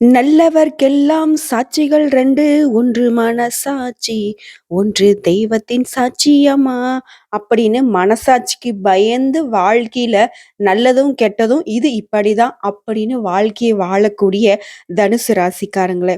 நல்லவர்க்கெல்லாம் சாட்சிகள் ரெண்டு ஒன்று மனசாட்சி, ஒன்று தெய்வத்தின் சாட்சியம்மா அப்படின்னு மனசாட்சிக்கு பயந்து வாழ்க்கையில நல்லதும், கெட்டதும் இது இப்படிதான் அப்படின்னு வாழ்க்கையை வாழக்கூடிய தனுசு ராசிக்காரங்களே!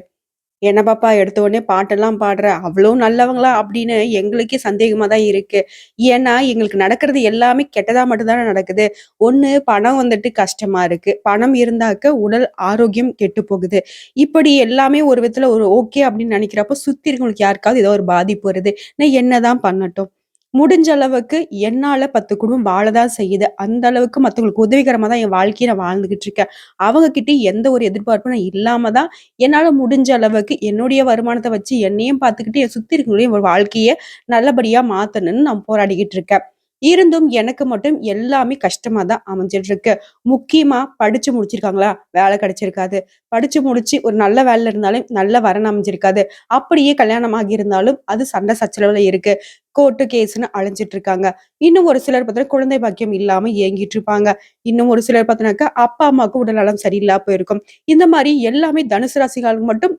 "என்ன பாப்பா எடுத்த உடனே பாட்டெல்லாம் பாடுற, அவ்வளோ நல்லவங்களா?" அப்படின்னு எங்களுக்கே சந்தேகமா தான் இருக்கு. ஏன்னா, எங்களுக்கு நடக்கிறது எல்லாமே கெட்டதா மட்டும்தானே நடக்குது. ஒன்று பணம் வந்துட்டு கஷ்டமா இருக்கு. பணம் இருந்தாக்க உடல் ஆரோக்கியம் கெட்டு போகுது. இப்படி எல்லாமே ஒரு விதத்தில் ஒரு ஓகே அப்படின்னு நினைக்கிறப்போ சுற்றி இருக்கவங்களுக்கு யாருக்காவது ஏதோ ஒரு பாதிப்பு வருது. நான் என்னதான் பண்ணட்டும்? முடிஞ்ச அளவுக்கு என்னால 10 குடும்பம் வாழ தான் செய்யுது. அந்த அளவுக்கு மற்றவங்களுக்கு உதவிகரமாக தான் என் வாழ்க்கையை நான் வாழ்ந்துகிட்டு இருக்கேன். அவங்க எந்த ஒரு எதிர்பார்ப்பும் நான் இல்லாம தான், என்னால முடிஞ்ச அளவுக்கு என்னுடைய வருமானத்தை வச்சு என்னையும் பார்த்துக்கிட்டு, என் சுத்தி இருக்கிறவங்களையும் ஒரு வாழ்க்கையை நல்லபடியா மாத்தணும்னு நான் போராடிக்கிட்டு இருக்கேன். இருந்தும் எனக்கு மட்டும் எல்லாமே கஷ்டமா தான் அமைஞ்சிட்டு இருக்கு. முக்கியமா படிச்சு முடிச்சிருக்காங்களா? வேலை கிடைச்சிருக்காது. படிச்சு முடிச்சு ஒரு நல்ல வேலையில இருந்தாலும் நல்ல வரன் அமைஞ்சிருக்காது. அப்படியே கல்யாணம் ஆகியிருந்தாலும் அது சண்டை சச்சரவுல இருக்கு. கோர்ட்டு, கேஸ்னு அலைஞ்சுட்டு இருக்காங்க. இன்னும் ஒரு சிலர் பார்த்தீங்கன்னா, குழந்தை பாக்கியம் இல்லாம ஏங்கிட்டு இருப்பாங்க. இன்னும் ஒரு சிலர் பார்த்தீங்கன்னாக்கா, அப்பா, அம்மாவுக்கு உடல்நலம் சரியில்லாம போயிருக்கும். இந்த மாதிரி எல்லாமே தனுசு ராசிகளுக்கு மட்டும்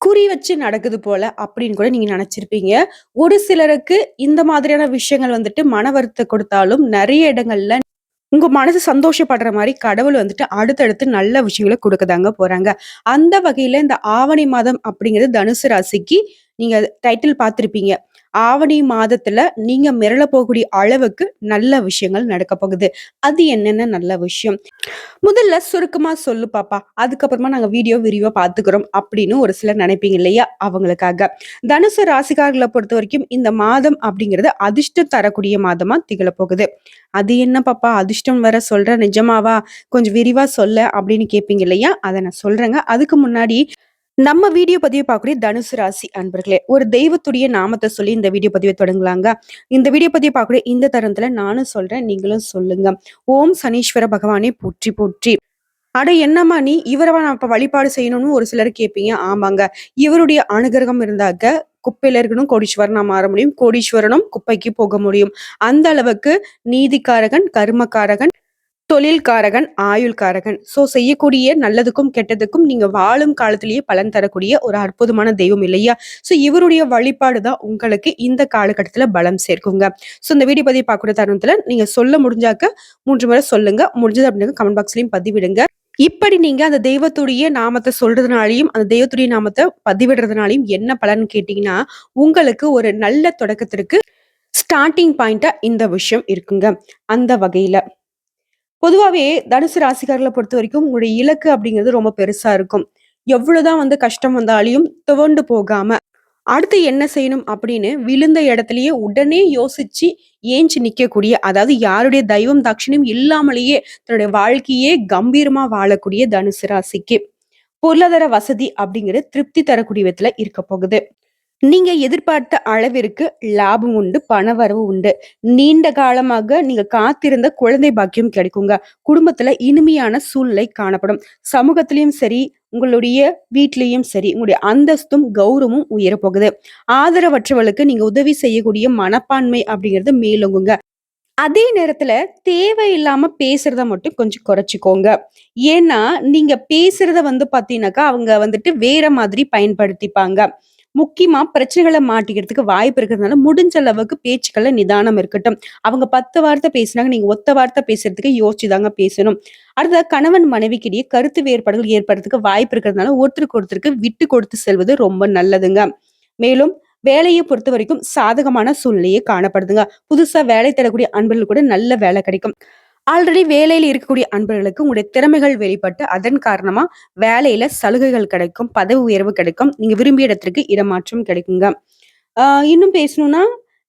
குறி வச்சு நடக்குது போல அப்படின்னு கூட நீங்க நினைச்சிருப்பீங்க ஒரு சிலருக்கு இந்த மாதிரியான விஷயங்கள் வந்துட்டு மன வருத்தம் கொடுத்தாலும், நிறைய இடங்கள்ல உங்க மனசு சந்தோஷப்படுற மாதிரி கடவுள் வந்துட்டு அடுத்தடுத்து நல்ல விஷயங்கள கொடுக்கதாங்க போறாங்க. அந்த வகையில இந்த ஆவணி மாதம் அப்படிங்கிறது தனுசு ராசிக்கு நீங்க டைட்டில் பார்த்திருப்பீங்க. ஆவணி மாதத்துல நீங்க மிரள போகக்கூடிய அளவுக்கு நல்ல விஷயங்கள் நடக்க போகுது. அது என்னென்ன நல்ல விஷயம்? முதல்ல சுருக்கமா சொல்லு பாப்பா. அதுக்கப்புறமா நாங்க வீடியோ விரிவா பாத்துக்கிறோம் அப்படின்னு ஒரு சிலர் நினைப்பீங்க இல்லையா? அவங்களுக்காக. தனுசு பொறுத்த வரைக்கும் இந்த மாதம் அப்படிங்கிறது அதிர்ஷ்டம் தரக்கூடிய மாதமா திகழ போகுது. அது என்ன பாப்பா அதிர்ஷ்டம் வர சொல்ற நிஜமாவா? கொஞ்சம் விரிவா சொல்ல அப்படின்னு கேட்பீங்க இல்லையா? அதை நான் சொல்றேங்க. அதுக்கு முன்னாடி நம்ம வீடியோ பதிவு பார்க்கக்கூடிய தனுசு ராசி அன்பர்களே, ஒரு தெய்வத்துடைய நாமத்தை சொல்லி இந்த வீடியோ பதிவை தொடங்கலாங்க. இந்த வீடியோ பதிவு பார்க்கக்கூடிய இந்த தருணத்துல நானும் சொல்றேன், நீங்களும் சொல்லுங்க. ஓம் சனீஸ்வர பகவானே போற்றி போற்றி. அட என்னம்மா நீ இவரவா நான் இப்ப வழிபாடு செய்யணும்னு ஒரு சிலர் கேட்பீங்க. ஆமாங்க. இவருடைய அனுகிரகம் இருந்தாக்க குப்பையில இருக்கணும் கோடீஸ்வரனா மாற முடியும். கோடீஸ்வரனும் குப்பைக்கு போக முடியும். அந்த அளவுக்கு நீதிக்காரகன், கர்மக்காரகன் தொழில்காரகன், ஆயுள்காரகன். ஸோ செய்யக்கூடிய நல்லதுக்கும், கெட்டதுக்கும் நீங்க வாழும் காலத்திலேயே பலன் தரக்கூடிய ஒரு அற்புதமான தெய்வம் இல்லையா? ஸோ இவருடைய வழிபாடு தான் உங்களுக்கு இந்த காலகட்டத்தில் பலம் சேர்க்குங்க. ஸோ இந்த வீடியோ பதிவு பார்க்கக்கூடிய தருணத்தில் நீங்க சொல்ல முடிஞ்சாக்க மூன்று முறை சொல்லுங்க. முடிஞ்சது அப்படின்னா கமெண்ட் பாக்ஸ்லையும் பதிவிடுங்க. இப்படி நீங்க அந்த தெய்வத்துடைய நாமத்தை சொல்றதுனாலையும் அந்த தெய்வத்துடைய நாமத்தை பதிவிடுறதுனாலையும் என்ன பலன் கேட்டீங்கன்னா, உங்களுக்கு ஒரு நல்ல தொடக்கத்திற்கு ஸ்டார்டிங் பாயிண்டா இந்த விஷயம் இருக்குங்க. அந்த வகையில. பொதுவாகவே தனுசு ராசிக்காரர்களை பொறுத்த வரைக்கும் உங்களுடைய இலக்கு அப்படிங்கிறது ரொம்ப பெருசா இருக்கும். எவ்வளவுதான் வந்து கஷ்டம் வந்தாலையும் துவண்டு போகாம, அடுத்து என்ன செய்யணும் அப்படின்னு விழுந்த இடத்துலயே உடனே யோசிச்சு ஏஞ்சி நிக்கக்கூடிய, அதாவது யாருடைய தெய்வம் தாட்சணியம் இல்லாமலேயே தன்னுடைய வாழ்க்கையே கம்பீரமா வாழக்கூடிய தனுசு ராசிக்கு, பொருளாதார வசதி அப்படிங்கிறது திருப்தி தரக்கூடிய விதத்துல இருக்க போகுது. நீங்க எதிர்பார்த்த அளவிற்கு லாபம் உண்டு, பண வரவு உண்டு. நீண்ட காலமாக நீங்க காத்திருந்த குழந்தை பாக்கியம் கிடைக்குங்க. குடும்பத்துல இனிமையான சூழ்நிலை காணப்படும். சமூகத்திலயும் சரி, உங்களுடைய வீட்லயும் சரி, உங்களுடைய அந்தஸ்தும், கௌரவமும் உயரப்போகுது ஆதரவற்றவர்களுக்கு நீங்க உதவி செய்யக்கூடிய மனப்பான்மை அப்படிங்கிறது மேலோங்குங்க. அதே நேரத்துல தேவையில்லாம பேசுறத மட்டும் கொஞ்சம் குறைச்சிக்கோங்க ஏன்னா, நீங்க பேசுறத வந்து பார்த்தீங்கன்னாக்கா, அவங்க வந்துட்டு வேற மாதிரி பயன்படுத்திப்பாங்க. முக்கியமா பிரச்சனைகளை மாட்டிக்கிறதுக்கு வாய்ப்பு இருக்கிறதுனால, முடிஞ்ச அளவுக்கு பேச்சுக்களை நிதானம் இருக்கட்டும். அவங்க 10 வார்த்தை பேசினாங்க, நீங்க ஒத்த வார்த்தை பேசுறதுக்கு யோசிச்சு தாங்க பேசணும். அடுத்ததா கணவன் மனைவிக்கிடையே கருத்து வேறுபாடுகள் ஏற்படுறதுக்கு வாய்ப்பு இருக்கிறதுனால, ஒருத்தருக்கு ஒருத்தருக்கு விட்டு கொடுத்து செல்வது ரொம்ப நல்லதுங்க. மேலும் வேலையை பொறுத்த வரைக்கும் சாதகமான சூழ்நிலையே காணப்படுதுங்க. புதுசா வேலை தேடக்கூடிய அன்பர்கள் கூட நல்ல வேலை கிடைக்கும். ஆல்ரெடி வேலையில் இருக்கக்கூடிய அன்பர்களுக்கு உங்களுடைய திறமைகள் வெளிப்பட்டு, அதன் காரணமா வேலையில சலுகைகள் கிடைக்கும், பதவி உயர்வு கிடைக்கும். நீங்க விரும்பிய இடத்திற்கு இடமாற்றம் கிடைக்குங்க. இன்னும் பேசணும்னா,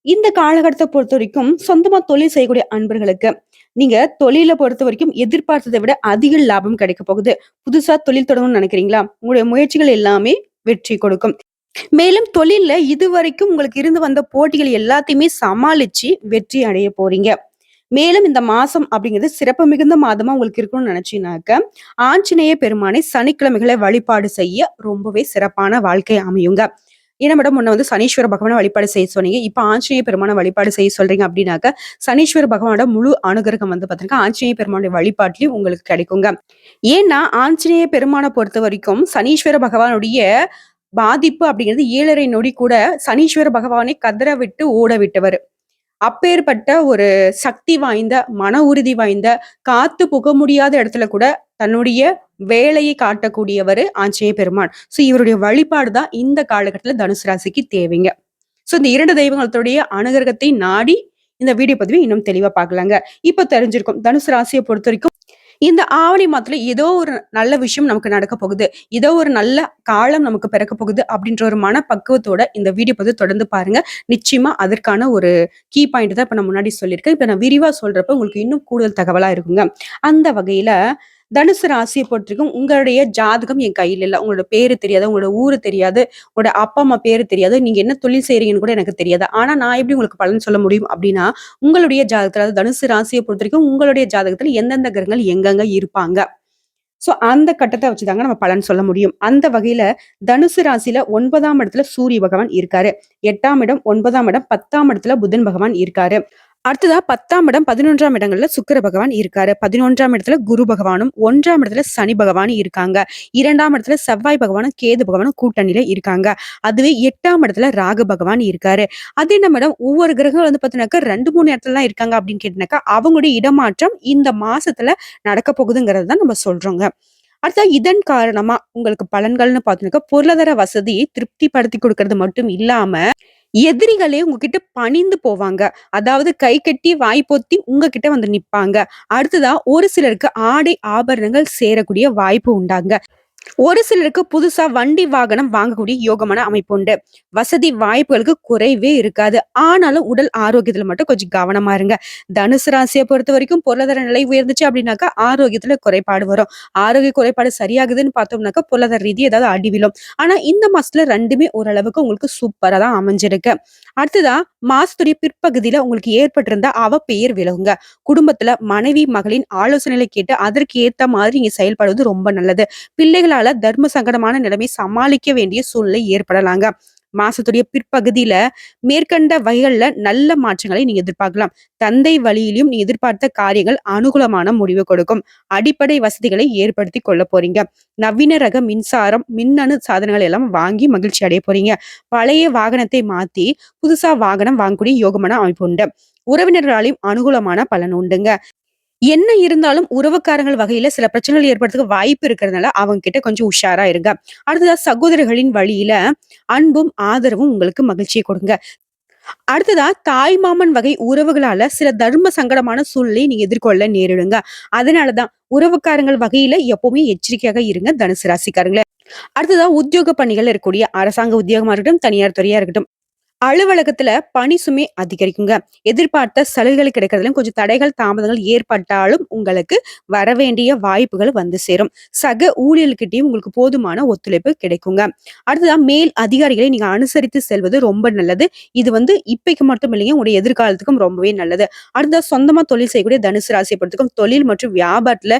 இந்த காலகட்டத்தை பொறுத்த வரைக்கும் சொந்தமா தொழில் செய்யக்கூடிய அன்பர்களுக்கு, நீங்க தொழில பொறுத்தவரைக்கும் எதிர்பார்த்ததை விட அதிக லாபம் கிடைக்கப் போகுது. புதுசா தொழில் தொடங்கணும்னு நினைக்கிறீங்களா? உங்களுடைய முயற்சிகள் எல்லாமே வெற்றி கொடுக்கும். மேலும் தொழில்ல இதுவரைக்கும் உங்களுக்கு இருந்து வந்த போட்டிகள் எல்லாத்தையுமே சமாளிச்சு வெற்றி அடைய போறீங்க. மேலும் இந்த மாசம் அப்படிங்கிறது சிறப்பு மிகுந்த மாதமா உங்களுக்கு இருக்கணும்னு நினைச்சீங்கனாக்க, ஆஞ்சநேய பெருமானை சனிக்கிழமைகளை வழிபாடு செய்ய ரொம்பவே சிறப்பான வாழ்க்கை அமையுங்க. ஏன்னா மேடம் முன்ன வந்து சனீஸ்வர பகவானை வழிபாடு செய்ய சொன்னீங்க. இப்ப ஆஞ்சநேய பெருமான வழிபாடு செய்ய சொல்றீங்க அப்படின்னாக்க சனீஸ்வர பகவானோட முழு அனுகிரகம் வந்து பார்த்தீங்கன்னா, ஆஞ்சநேய பெருமானுடைய வழிபாட்டிலையும் உங்களுக்கு கிடைக்குங்க. ஏன்னா, ஆஞ்சநேய பெருமானை பொறுத்த வரைக்கும் சனீஸ்வர பகவானுடைய பாதிப்பு அப்படிங்கிறது ஏழரை நொடி கூட சனீஸ்வர பகவானை கதற விட்டு ஓட விட்டவர் அப்பேற்பட்ட ஒரு சக்தி வாய்ந்த, மன உறுதி வாய்ந்த, காத்து புக முடியாத இடத்துல கூட தன்னுடைய வேலையை காட்டக்கூடியவர் ஆஞ்சநேய பெருமான். ஸோ இவருடைய வழிபாடு தான் இந்த காலகட்டத்தில் தனுசு ராசிக்கு தேவைங்க. ஸோ இந்த இரண்டு தெய்வங்களுடைய அனுகிரகத்தை நாடி இந்த வீடியோ பதிவை இன்னும் தெளிவாக பார்க்கலாங்க. இப்போ தெரிஞ்சிருக்கும். தனுசு பொறுத்த வரைக்கும் இந்த ஆவணி மாதத்துல ஏதோ ஒரு நல்ல விஷயம் நமக்கு நடக்க போகுது. ஏதோ ஒரு நல்ல காலம் நமக்கு பிறக்க போகுது அப்படின்ற ஒரு மனப்பக்குவத்தோட இந்த வீடியோ வந்து தொடர்ந்து பாருங்க. நிச்சயமா அதற்கான ஒரு கீ பாயிண்ட் தான் இப்ப நான் முன்னாடி சொல்லியிருக்கேன். இப்ப நான் விரிவா சொல்றப்ப உங்களுக்கு இன்னும் கூடுதல் தகவலா இருக்குங்க. அந்த வகையில தனுசு ராசியை பொறுத்திருக்கும் உங்களுடைய ஜாதகம் என் கையில் இல்ல. உங்களோட பேரு தெரியாது, உங்களோட ஊரு தெரியாது, உங்களோட அப்பா, அம்மா பேரு தெரியாது, நீங்க என்ன தொழில் செய்றீங்கன்னு கூட எனக்கு தெரியாது. ஆனா நான் எப்படி உங்களுக்கு பலன் சொல்ல முடியும் அப்படின்னா, உங்களுடைய ஜாதகத்துல அதாவது தனுசு ராசிய பொறுத்தவரைக்கும் உங்களுடைய ஜாதகத்துல எந்தெந்த கிரகங்கள் எங்கெங்க இருப்பாங்க. ஸோ அந்த கட்டத்தை வச்சு தாங்க நம்ம பலன் சொல்ல முடியும். அந்த வகையில தனுசு ராசியில ஒன்பதாம் இடத்துல சூரிய பகவான் இருக்காரு. எட்டாம் இடம், ஒன்பதாம் இடம், 10ஆம் இடத்துல புதன் பகவான் இருக்காரு. அடுத்ததா 10ஆம் இடம், 11ஆம் இடங்கள்ல சுக்கிர பகவான் இருக்காரு. 11ஆம் இடத்துல குரு பகவானும், ஒன்றாம் இடத்துல சனி பகவானும் இருக்காங்க. இரண்டாம் இடத்துல செவ்வாய் பகவானும், கேது பகவானும் கூட்டணியில இருக்காங்க. அதுவே எட்டாம் இடத்துல ராகு பகவான் இருக்காரு. அது என்ன இடம் ஒவ்வொரு கிரகம் வந்து பார்த்தீங்கன்னாக்கா 2, 3 இடத்துல தான் இருக்காங்க அப்படின்னு கேட்டீங்கன்னாக்கா, அவங்களுடைய இடமாற்றம் இந்த மாசத்துல நடக்க போகுதுங்கிறது தான் நம்ம சொல்றோங்க. அடுத்தா இதன் காரணமா உங்களுக்கு பலன்கள்னு பார்த்தீங்கன்னாக்கா, பொருளாதார வசதியை திருப்திப்படுத்தி கொடுக்கறது மட்டும் இல்லாம, எதிரிகளே உங்ககிட்ட பணிந்து போவாங்க. அதாவது கை கட்டி, வாய் பொத்தி உங்ககிட்ட வந்து நிப்பாங்க. அடுத்ததா ஒரு சிலருக்கு ஆடை, ஆபரணங்கள் சேரக்கூடிய வாய்ப்பு உண்டாங்க. ஒரு சிலருக்கு புதுசா வண்டி, வாகனம் வாங்கக்கூடிய யோகமான அமைப்பு உண்டு. வசதி வாய்ப்புகளுக்கு குறைவே இருக்காது. ஆனாலும் உடல் ஆரோக்கியத்துல மட்டும் கொஞ்சம் கவனமா இருங்க. தனுசு பொறுத்த வரைக்கும் பொருளாதார நிலை உயர்ந்துச்சு அப்படின்னாக்கா, ஆரோக்கியத்துல குறைபாடு வரும். ஆரோக்கிய குறைபாடு சரியாகுதுன்னு பார்த்தோம்னாக்கா, பொருளாதார ரீதி ஏதாவது அடிவிலும் ஆனா இந்த மாசத்துல ரெண்டுமே ஓரளவுக்கு உங்களுக்கு சூப்பரா தான் அமைஞ்சிருக்கு. அடுத்ததா மாசத்துடைய பிற்பகுதியில உங்களுக்கு ஏற்பட்டிருந்த அவப்பெயர் விலகுங்க. குடும்பத்துல மனைவி, மகளின் ஆலோசனைகளை கேட்டு அதற்கு ஏத்த மாதிரி நீங்க செயல்படுவது ரொம்ப நல்லது. பிள்ளைகள் பிள்ளைகளால தர்ம சங்கடமான நிலைமை சமாளிக்க வேண்டிய சூழ்நிலை ஏற்படலாங்க. மாசத்துடைய பிற்பகுதியில மேற்கண்ட வகைகள்ல நல்ல மாற்றங்களை நீங்க எதிர்பார்க்கலாம். தந்தை வழியிலும் நீ எதிர்பார்த்த காரியங்கள் அனுகூலமான முடிவு கொடுக்கும். அடிப்படை வசதிகளை ஏற்படுத்தி கொள்ள போறீங்க. நவீன ரக மின்சாரம், மின்னணு சாதனங்கள் எல்லாம் வாங்கி மகிழ்ச்சி அடைய போறீங்க. பழைய வாகனத்தை மாத்தி புதுசா வாகனம் வாங்கக்கூடிய யோகமான அமைப்பு உண்டு. உறவினர்களாலையும் அனுகூலமான பலன் உண்டுங்க. என்ன இருந்தாலும் உறவுக்காரங்கள் வகையில சில பிரச்சனைகள் ஏற்படுறதுக்கு வாய்ப்பு இருக்கிறதுனால, அவங்க கிட்ட கொஞ்சம் உஷாரா இருங்க. அடுத்ததா சகோதரர்களின் வழியில அன்பும், ஆதரவும் உங்களுக்கு மகிழ்ச்சியை கொடுங்க. அடுத்ததா தாய் மாமன் வகை உறவுகளால சில தர்ம சங்கடமான சூழ்நிலையை நீங்க எதிர்கொள்ள நேரிடுங்க. அதனாலதான் உறவுக்காரங்கள் வகையில எப்பவுமே எச்சரிக்கையாக இருங்க தனுசு ராசிக்காரங்களே. அடுத்ததா உத்தியோக பணிகள் இருக்கக்கூடிய அரசாங்க உத்தியோகமா இருக்கட்டும், தனியார் துறையா இருக்கட்டும். அலுவலகத்துல பணி சுமை அதிகரிக்குங்க. எதிர்பார்த்த சலுகைகள் கிடைக்கிறதுல கொஞ்சம் தடைகள், தாமதங்கள் ஏற்பட்டாலும் உங்களுக்கு வரவேண்டிய வாய்ப்புகள் வந்து சேரும். சக ஊழியர்கிட்டயும் உங்களுக்கு போதுமான ஒத்துழைப்பு கிடைக்குங்க. அடுத்ததான் மேல் அதிகாரிகளை நீங்க அனுசரித்து செல்வது ரொம்ப நல்லது. இது வந்து இப்பைக்கு மட்டும் இல்லைங்க, உங்களுடைய எதிர்காலத்துக்கும் ரொம்பவே நல்லது. அடுத்ததா சொந்தமா தொழில் செய்யக்கூடிய தனுசு ராசிய பொறுத்துக்கும் தொழில் மற்றும் வியாபாரத்துல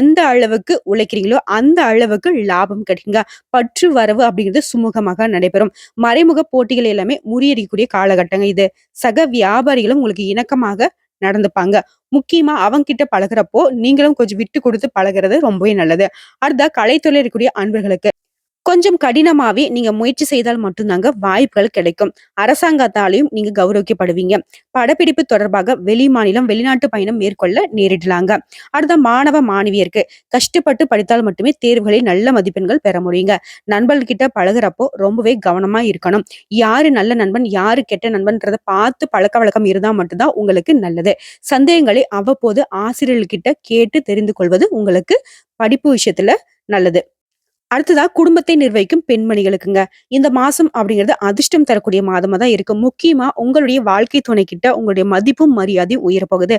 எந்த அளவுக்கு உழைக்கிறீங்களோ, அந்த அளவுக்கு லாபம் கிடைக்குங்க. பற்று வரவு அப்படிங்கிறது சுமூகமாக நடைபெறும். மறைமுக போட்டிகள் எல்லாமே முறியடிக்கக்கூடிய காலகட்டங்க இது. சக வியாபாரிகளும் உங்களுக்கு இணக்கமாக நடந்துப்பாங்க. முக்கியமா அவங்க கிட்ட பழகுறப்போ, நீங்களும் கொஞ்சம் விட்டு குடுத்து பழகுறது ரொம்பவே நல்லது. அடுத்த கலைத்துறையில் இருக்கக்கூடிய அன்பர்களுக்கு கொஞ்சம் கடினமாவே நீங்க முயற்சி செய்தால் மட்டும்தாங்க வாய்ப்புகள் கிடைக்கும். அரசாங்கத்தாலையும் நீங்க கௌரவிக்கப்படுவீங்க. படப்பிடிப்பு தொடர்பாக வெளி மாநிலம், வெளிநாட்டு பயணம் மேற்கொள்ள நேரிடலாங்க. அடுத்த மாணவ, மாணவியருக்கு கஷ்டப்பட்டு படித்தால் மட்டுமே தேர்வுகளில் நல்ல மதிப்பெண்கள் பெற முடியுங்க. நண்பர்கிட்ட பழகிறப்போ பழகுறப்போ ரொம்பவே கவனமா இருக்கணும். யாரு நல்ல நண்பன், யாரு கெட்ட நண்பன்றத பார்த்து பழக்கவழக்கம் இருந்தா மட்டும்தான் உங்களுக்கு நல்லது. சந்தேகங்களை அவ்வப்போது ஆசிரியர்கள்கிட்ட கேட்டு தெரிந்து கொள்வது உங்களுக்கு படிப்பு விஷயத்துல நல்லது. அடுத்ததா குடும்பத்தை நிர்வகிக்கும் பெண்மணிகளுக்குங்க. இந்த மாசம் அப்படிங்கிறது அதிர்ஷ்டம் தரக்கூடிய மாதமா தான் இருக்கு. முக்கியமா உங்களுடைய வாழ்க்கை துணை கிட்ட உங்களுடைய மதிப்பும், மரியாதையும் உயரப்போகுது.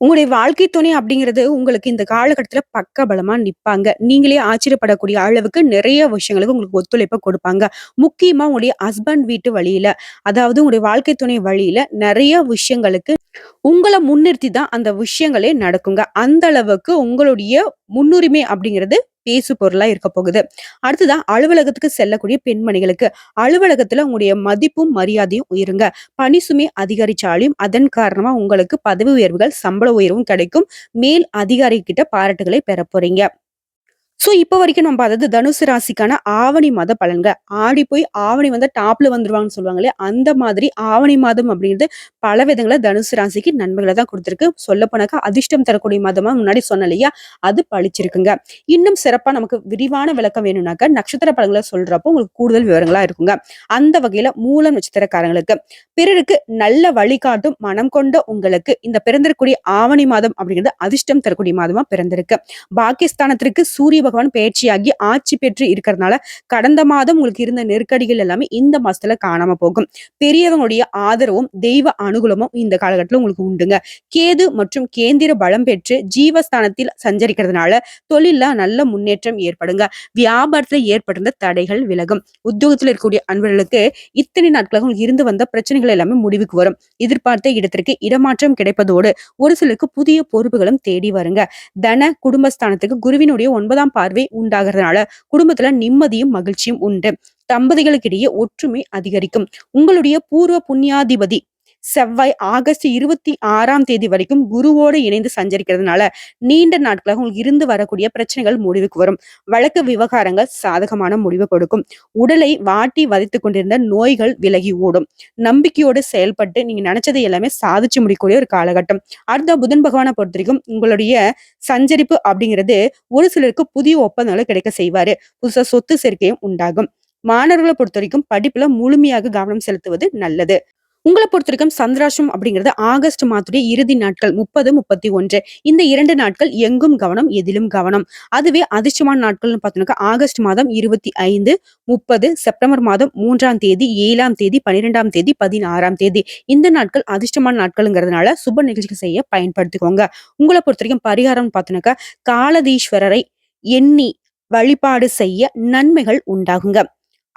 உங்களுடைய வாழ்க்கை துணை அப்படிங்கிறது உங்களுக்கு இந்த காலகட்டத்துல பக்கபலமா நிப்பாங்க. நீங்களே ஆச்சரியப்படக்கூடிய அளவுக்கு நிறைய விஷயங்களுக்கு உங்களுக்கு ஒத்துழைப்பை கொடுப்பாங்க. முக்கியமா உங்களுடைய ஹஸ்பண்ட் வீட்டு வழியில, அதாவது உங்களுடைய வாழ்க்கை துணை வழியில நிறைய விஷயங்களுக்கு உங்களை முன்னிறுத்தி தான் அந்த விஷயங்களே நடக்குங்க. அந்த அளவுக்கு உங்களுடைய முன்னுரிமை அப்படிங்கிறது பேசு பொருளா இருக்க போகுது. அடுத்ததான் அலுவலகத்துக்கு செல்லக்கூடிய பெண்மணிகளுக்கு. அலுவலகத்துல உங்களுடைய மதிப்பும் மரியாதையும் உயருங்க. பணி சுமை அதிகரிச்சாலும் அதன் காரணமா உங்களுக்கு பதவி உயர்வுகள் சம்பள உயர்வும் கிடைக்கும். மேல் அதிகாரி கிட்ட பாராட்டுகளை பெற போறீங்க. ஸோ இப்போ வரைக்கும் நம்ம பார்த்தது தனுசு ராசிக்கான ஆவணி மாத பலன்கள் ஆடி போய் ஆவணி வந்து டாப்ல வந்துருவாங்கன்னு சொல்லுவாங்களே அந்த மாதிரி ஆவணி மாதம் அப்படிங்கிறது பல விதங்களை தனுசு ராசிக்கு நன்மைகளை தான் கொடுத்துருக்கு. சொல்ல போனாக்கா அதிர்ஷ்டம் தரக்கூடிய மாதமா முன்னாடி சொன்ன இல்லையா? அது பழிச்சிருக்குங்க. இன்னும் சிறப்பா நமக்கு விரிவான விளக்கம் வேணும்னாக்கா நட்சத்திர பலன்களை சொல்றப்போ உங்களுக்கு கூடுதல் விவரங்களா இருக்குங்க. அந்த வகையில மூலம் நட்சத்திரக்காரங்களுக்கு பிறருக்கு நல்ல வழிகாட்டும் மனம் கொண்ட உங்களுக்கு இந்த பிறந்திருக்கூடிய ஆவணி மாதம் அப்படிங்கிறது அதிர்ஷ்டம் தரக்கூடிய மாதமா பிறந்திருக்கு. பாகிஸ்தானத்திற்கு சூரிய பகவான் பயிற்சியாகி ஆட்சி பெற்று இருக்கிறதுனால கடந்த மாதம் உங்களுக்கு இருந்த நெருக்கடிகள் எல்லாமே இந்த மாசத்துல காணாம போகும். பெரியவங்களுடைய ஆதரவும் தெய்வ அனுகூலமும் இந்த காலகட்டத்தில் உங்களுக்கு உண்டுங்க. கேது மற்றும் கேந்திர பலம் பெற்று ஜீவஸ்தானத்தில் சஞ்சரிக்கிறதுனால தொழில நல்ல முன்னேற்றம் ஏற்படுங்க. வியாபாரத்துல ஏற்பட்டிருந்த தடைகள் விலகும். உத்தியோகத்தில் இருக்கக்கூடிய அன்பர்களுக்கு இத்தனை நாட்களாக உங்களுக்கு இருந்து வந்த பிரச்சனைகள் எல்லாமே முடிவுக்கு வரும். எதிர்பார்த்த இடத்திற்கு இடமாற்றம் கிடைப்பதோடு ஒரு சிலருக்கு புதிய பொறுப்புகளும் தேடி வருங்க. தன குடும்பஸ்தானத்துக்கு குருவினுடைய ஒன்பதாம் பார்வை உண்டாகிறதுனால குடும்பத்துல நிம்மதியும் மகிழ்ச்சியும் உண்டு. தம்பதிகளுக்கிடையே ஒற்றுமை அதிகரிக்கும். உங்களுடைய பூர்வ புண்ணியாதிபதி செவ்வாய் ஆகஸ்ட் இருபத்தி ஆறாம் தேதி வரைக்கும் குருவோடு இணைந்து சஞ்சரிக்கிறதுனால நீண்ட நாட்களாக உங்களுக்கு இருந்து வரக்கூடிய பிரச்சனைகள் முடிவுக்கு வரும். வழக்கு விவகாரங்கள் சாதகமான முடிவு கொடுக்கும். உடலை வாட்டி வதைத்து கொண்டிருந்த நோய்கள் விலகி ஓடும். நம்பிக்கையோடு செயல்பட்டு நீங்க நினைச்சதை எல்லாமே சாதிச்சு முடிக்கக்கூடிய ஒரு காலகட்டம். அடுத்த புதன் பகவானை பொறுத்த வரைக்கும் உங்களுடைய சஞ்சரிப்பு அப்படிங்கிறது ஒரு சிலருக்கு புதிய ஒப்பந்தங்களை கிடைக்க செய்வாரு. புதுசா சொத்து சேர்க்கையும் உண்டாகும். மாணவர்களை பொறுத்த வரைக்கும் படிப்புல முழுமையாக கவனம் செலுத்துவது நல்லது. உங்களை பொறுத்த வரைக்கும் சந்திராஷம் அப்படிங்கிறது ஆகஸ்ட் மாதத்துடைய இறுதி நாட்கள் முப்பது முப்பத்தி ஒன்று. இந்த இரண்டு நாட்கள் எங்கும் கவனம் எதிலும் கவனம். அதுவே அதிர்ஷ்டமான நாட்கள்னு பார்த்தோம்னாக்கா ஆகஸ்ட் மாதம் இருபத்தி ஐந்து முப்பது செப்டம்பர் மாதம் மூன்றாம் தேதி ஏழாம் தேதி பன்னிரெண்டாம் தேதி பதினாறாம் தேதி. இந்த நாட்கள் அதிர்ஷ்டமான நாட்கள்ங்கிறதுனால சுப நிகழ்ச்சிகள் செய்ய பயன்படுத்திக்கோங்க. உங்களை பொறுத்த வரைக்கும் பரிகாரம் பார்த்தோன்னாக்கா காலதீஸ்வரரை எண்ணி வழிபாடு செய்ய நன்மைகள் உண்டாகுங்க.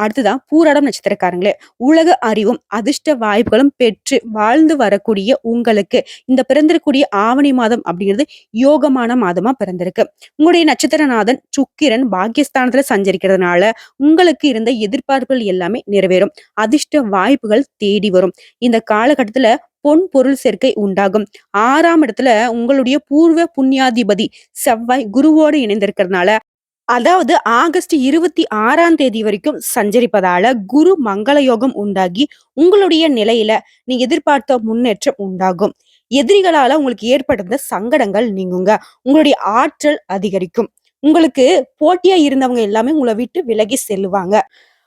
அடுத்துதான் பூராடம் நட்சத்திரக்காரங்களே. உலக அறிவும் அதிர்ஷ்ட வாய்ப்புகளும் பெற்று வாழ்ந்து வரக்கூடிய உங்களுக்கு இந்த பிறந்திருக்கூடிய ஆவணி மாதம் அப்படிங்கிறது யோகமான மாதமா பிறந்திருக்கு. உங்களுடைய நட்சத்திரநாதன் சுக்கிரன் பாக்கியஸ்தானத்துல சஞ்சரிக்கிறதுனால உங்களுக்கு இருந்த எதிர்பார்ப்புகள் எல்லாமே நிறைவேறும். அதிர்ஷ்ட வாய்ப்புகள் தேடி வரும். இந்த காலகட்டத்துல பொன் பொருள் சேர்க்கை உண்டாகும். ஆறாம் இடத்துல உங்களுடைய பூர்வ புண்ணியாதிபதி செவ்வாய் குருவோடு இணைந்திருக்கிறதுனால அதாவது ஆகஸ்ட் இருபத்தி ஆறாம் தேதி வரைக்கும் சஞ்சரிப்பதால குரு மங்கள யோகம் உண்டாகி உங்களுடைய நிலையில நீங்க எதிர்பார்த்த முன்னேற்றம் உண்டாகும். எதிரிகளால உங்களுக்கு ஏற்பட்டிருந்த சங்கடங்கள் நீங்குங்க. உங்களுடைய ஆற்றல் அதிகரிக்கும். உங்களுக்கு போட்டியா இருந்தவங்க எல்லாமே உங்களை விட்டு விலகி செல்லுவாங்க.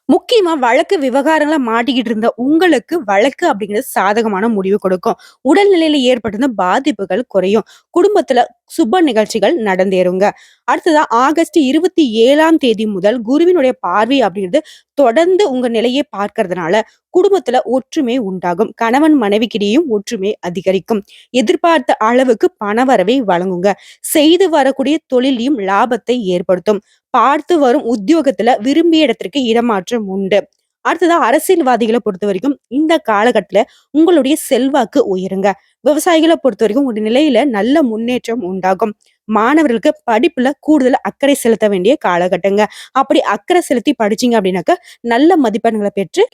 முக்கியமா வழக்கு விவகாரங்களை மாட்டிக்கிட்டு இருந்த உங்களுக்கு வழக்கு அப்படிங்கிறது சாதகமான முடிவு கொடுக்கும். உடல்நிலையில ஏற்பட்டிருந்த பாதிப்புகள் குறையும். குடும்பத்துல சுப நிகழ்ச்சிகள் நடந்தேறுங்க. அடுத்ததா ஆகஸ்ட் இருபத்தி ஏழாம் தேதி முதல் குருவினுடைய பார்வை அப்படிங்கிறது தொடர்ந்து உங்க நிலையை பார்க்கறதுனால குடும்பத்துல ஒற்றுமை உண்டாகும். கணவன் மனைவிக்கிடையும் ஒற்றுமை அதிகரிக்கும். எதிர்பார்த்த அளவுக்கு பணவரவை வழங்குங்க. செய்து வரக்கூடிய தொழிலையும் லாபத்தை ஏற்படுத்தும். பார்த்து வரும் உத்தியோகத்துல விரும்பிய இடத்திற்கு இடமாற்றம் உண்டு. அடுத்ததா அரசியல்வாதிகளை பொறுத்த வரைக்கும் இந்த காலகட்டத்துல உங்களுடைய செல்வாக்கு உயருங்க. விவசாயிகளை பொறுத்த வரைக்கும் உங்களுடைய நிலையில நல்ல முன்னேற்றம் உண்டாகும். மாணவர்களுக்கு படிப்புல கூடுதல் அக்கறை செலுத்த வேண்டிய காலகட்டங்க. அப்படி அக்கறை செலுத்தி படிச்சீங்க அப்படின்னாக்க நல்ல மதிப்பெண்களை பெற்று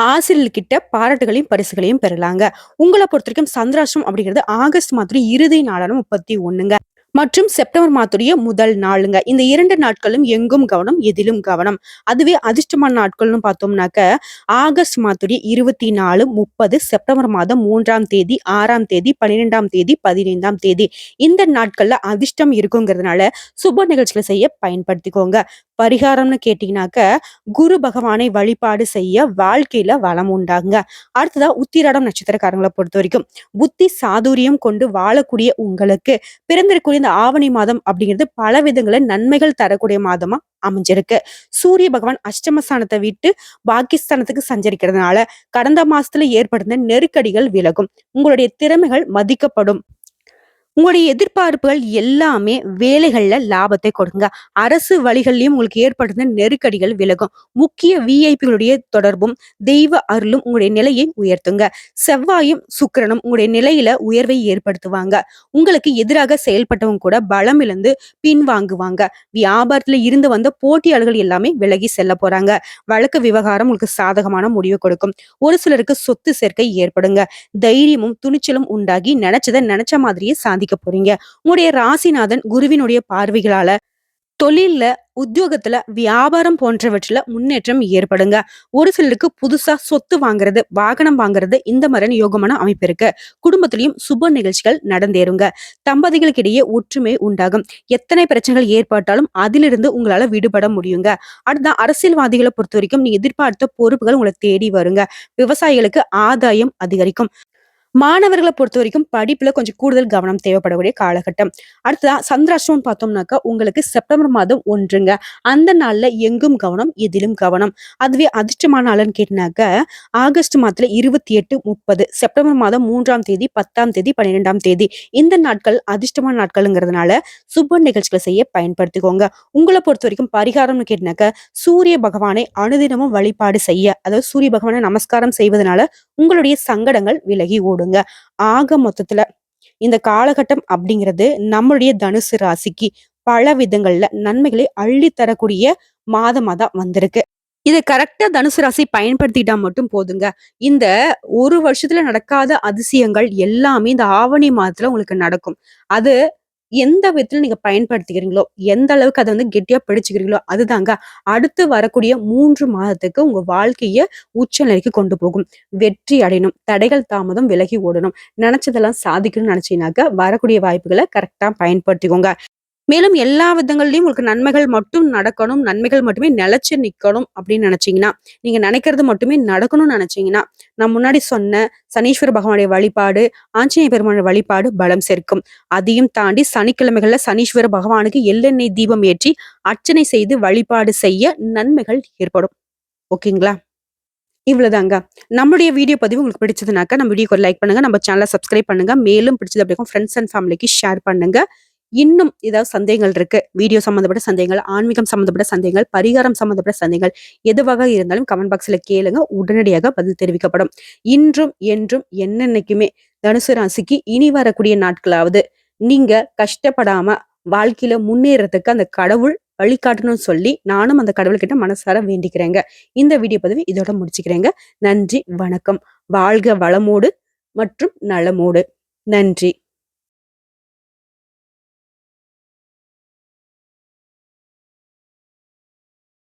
ஆசிரியர்கிட்ட பாராட்டுகளையும் பரிசுகளையும் பெறலாங்க. உங்களை பொறுத்த வரைக்கும் சந்திராஷ்டம் அப்படிங்கிறது ஆகஸ்ட் மாதம் இறுதி நாளான முப்பத்தி ஒண்ணுங்க. மற்றும் செப்டம்பர் மாதத்துடைய முதல் நாளுங்க. இந்த இரண்டு நாட்களும் எங்கும் கவனம் எதிலும் கவனம். அதுவே அதிர்ஷ்டமான நாட்கள்னு பார்த்தோம்னாக்க ஆகஸ்ட் மாதத்துடைய இருபத்தி நாலு முப்பது செப்டம்பர் மாதம் மூன்றாம் தேதி ஆறாம் தேதி பன்னிரெண்டாம் தேதி பதினைந்தாம் தேதி. இந்த நாட்கள்ல அதிர்ஷ்டம் இருக்குங்கிறதுனால சுப நிகழ்ச்சிகளை செய்ய பயன்படுத்திக்கோங்க. பரிகாரம்னு கேட்டீங்கன்னாக்க குரு பகவானை வழிபாடு செய்ய வாழ்க்கையில வளம் உண்டாங்க அடுத்ததா உத்திராடம் நட்சத்திரக்காரங்களை பொறுத்த வரைக்கும் புத்தி சாதுரியம் கொண்டு வாழக்கூடிய உங்களுக்கு பிறந்திருக்கூடிய இந்த ஆவணி மாதம் அப்படிங்கிறது பல விதங்கள நன்மைகள் தரக்கூடிய மாதமா அமைஞ்சிருக்கு. சூரிய பகவான் அஷ்டமஸ்தானத்தை விட்டு பாகிஸ்தானத்துக்கு சஞ்சரிக்கிறதுனால கடந்த மாசத்துல ஏற்படுத்த நெருக்கடிகள் விலகும். உங்களுடைய திறமைகள் மதிக்கப்படும். உங்களுடைய எதிர்பார்ப்புகள் எல்லாமே வேலைகள்ல லாபத்தை கொடுங்க. அரசு வழிகள்லயும் உங்களுக்கு ஏற்படுத்த நெருக்கடிகள் விலகும். முக்கிய விஐபிகளுடைய தொடர்பும், தெய்வ அருளும் உங்களுடைய நிலையை உயர்த்துங்க. செவ்வாயும், சுக்கிரனும் உங்களுடைய நிலையில உயர்வை ஏற்படுத்துவாங்க. உங்களுக்கு எதிராக செயல்பட்டவங்க கூட பலம் இழந்து பின்வாங்குவாங்க. வியாபாரத்துல இருந்து வந்த போட்டியாளர்கள் எல்லாமே விலகி செல்ல போறாங்க. வழக்கு விவகாரம் உங்களுக்கு சாதகமான முடிவு கொடுக்கும். ஒரு சிலருக்கு சொத்து சேர்க்கை ஏற்படுங்க. தைரியமும், துணிச்சலும் உண்டாகி நினைச்சத நினைச்ச மாதிரியே சாதிக்க போறீங்க. உங்களுடைய ராசிநாதன் குருவினுடைய பார்வைகளால தொழில்ல, உத்தியோகத்துல, வியாபாரம் போன்றவற்றில முன்னேற்றம் ஏற்படுங்க. ஒரு சிலருக்கு புதுசா சொத்து வாங்குறது, வாகனம் வாங்குறது இந்த மாதிரியான யோகமான அமைப்பு இருக்கு. குடும்பத்திலயும் சுப நிகழ்ச்சிகள் நடந்தேறுங்க. தம்பதிகளுக்கு இடையே ஒற்றுமை உண்டாகும். எத்தனை பிரச்சனைகள் ஏற்பட்டாலும் அதிலிருந்து உங்களால விடுபட முடியுங்க. அதான் அரசியல்வாதிகளை பொறுத்த வரைக்கும் நீங்க எதிர்பார்த்த பொறுப்புகள் உங்களை தேடி வருங்க. விவசாயிகளுக்கு ஆதாயம் அதிகரிக்கும். மாணவர்களை பொறுத்த வரைக்கும் படிப்புல கொஞ்சம் கூடுதல் கவனம் தேவைப்படக்கூடிய காலகட்டம். அடுத்ததா சந்திராஷ்டமம் பார்த்தோம்னாக்கா, உங்களுக்கு செப்டம்பர் மாதம் ஒன்றுங்க அந்த நாள்ல எங்கும் கவனம், எதிலும் கவனம். அதுவே அதிர்ஷ்டமான நாளுன்னு கேட்டினாக்க ஆகஸ்ட் மாதத்துல 28, 30, செப்டம்பர் மாதம் மூன்றாம் தேதி, 10ஆம் தேதி, 12ஆம் தேதி. இந்த நாட்கள் அதிர்ஷ்டமான நாட்கள்ங்கிறதுனால, சுப நிகழ்ச்சிகளை செய்ய பயன்படுத்திக்கோங்க. உங்களை பொறுத்த வரைக்கும் பரிகாரம்னு கேட்டினாக்க சூரிய பகவானை அனுதினமும் வழிபாடு செய்ய, அதாவது சூரிய பகவானை நமஸ்காரம் செய்வதனால, உங்களுடைய சங்கடங்கள் விலகி ஓடும் ஓடுங்க. ஆக மொத்தத்துல இந்த காலகட்டம் அப்படிங்கிறது நம்மளுடைய தனுசு ராசிக்கு பல விதங்கள்ல நன்மைகளை அள்ளி தரக்கூடிய மாதமா தான் வந்திருக்கு. இதை கரெக்டா தனுசு ராசி பயன்படுத்திட்டா மட்டும் போதுங்க. இந்த ஒரு வருஷத்துல நடக்காத அதிசயங்கள் எல்லாமே இந்த ஆவணி மாதத்துல உங்களுக்கு நடக்கும். அது எந்த விதத்துல நீங்க பயன்படுத்திக்கிறீங்களோ, எந்த அளவுக்கு அதை வந்து கெட்டியா பிடிச்சுக்கிறீங்களோ, அதுதாங்க அடுத்து வரக்கூடிய மூன்று மாதத்துக்கு உங்க வாழ்க்கைய உச்ச நிலைக்கு கொண்டு போகும். வெற்றி அடையணும், தடைகள் தாமதம் விலகி ஓடணும். நினைச்சதெல்லாம் சாதிக்கணும்னு நினைச்சீங்கன்னாக்க வரக்கூடிய வாய்ப்புகளை கரெக்டா பயன்படுத்திக்கோங்க. மேலும் எல்லா விதங்கள்லயும் உங்களுக்கு நன்மைகள் மட்டும் நடக்கணும், நன்மைகள் மட்டுமே நிலைச்சு நிக்கணும் அப்படின்னு நினைச்சீங்கன்னா, நீங்க நினைக்கிறது மட்டுமே நடக்கணும்னு நினைச்சீங்கன்னா, நான் முன்னாடி சொன்ன சனீஸ்வர பகவானுடைய வழிபாடு, ஆஞ்சநேய பெருமானுடைய வழிபாடு பலம் சேர்க்கும். அதையும் தாண்டி சனிக்கிழமைகள்ல சனீஸ்வர பகவானுக்கு எள்ளெண்ணெய் தீபம் ஏற்றி அர்ச்சனை செய்து வழிபாடு செய்ய நன்மைகள் ஏற்படும். ஓகேங்களா? இவ்வளவுதாங்க. நம்மளுடைய வீடியோ பதிவு உங்களுக்கு பிடிச்சதுனாக்கா நம்ம வீடியோக்கு லைக் பண்ணுங்க. நம்ம சேனலை சப்ஸ்கிரைப் பண்ணுங்க. மேலும் பிடிச்சது அப்படின்னா ஃப்ரெண்ட்ஸ் அண்ட் ஃபேமிலிக்கு ஷேர் பண்ணுங்க. இன்னும் ஏதாவது சந்தேகங்கள் இருக்கு, வீடியோ சம்மந்தப்பட்ட சந்தேகங்கள், ஆன்மீகம் சம்மந்தப்பட்ட சந்தேகங்கள், பரிகாரம் சம்மந்தப்பட்ட சந்தேகங்கள் எதுவாக இருந்தாலும் கமெண்ட் பாக்ஸ்ல கேளுங்க. உடனடியாக பதில் தெரிவிக்கப்படும். இன்றும், என்றும், என்னென்னைக்குமே தனுசு ராசிக்கு இனி வரக்கூடிய நாட்களாவது நீங்க கஷ்டப்படாம வாழ்க்கையில முன்னேறதுக்கு அந்த கடவுள் வழிகாட்டணும்னு சொல்லி, நானும் அந்த கடவுள்கிட்ட மனசார வேண்டிக்கிறேங்க. இந்த வீடியோ பதிவு இதோட முடிச்சுக்கிறேங்க. நன்றி, வணக்கம். வாழ்க வளமோடு மற்றும் நலமோடு. நன்றி.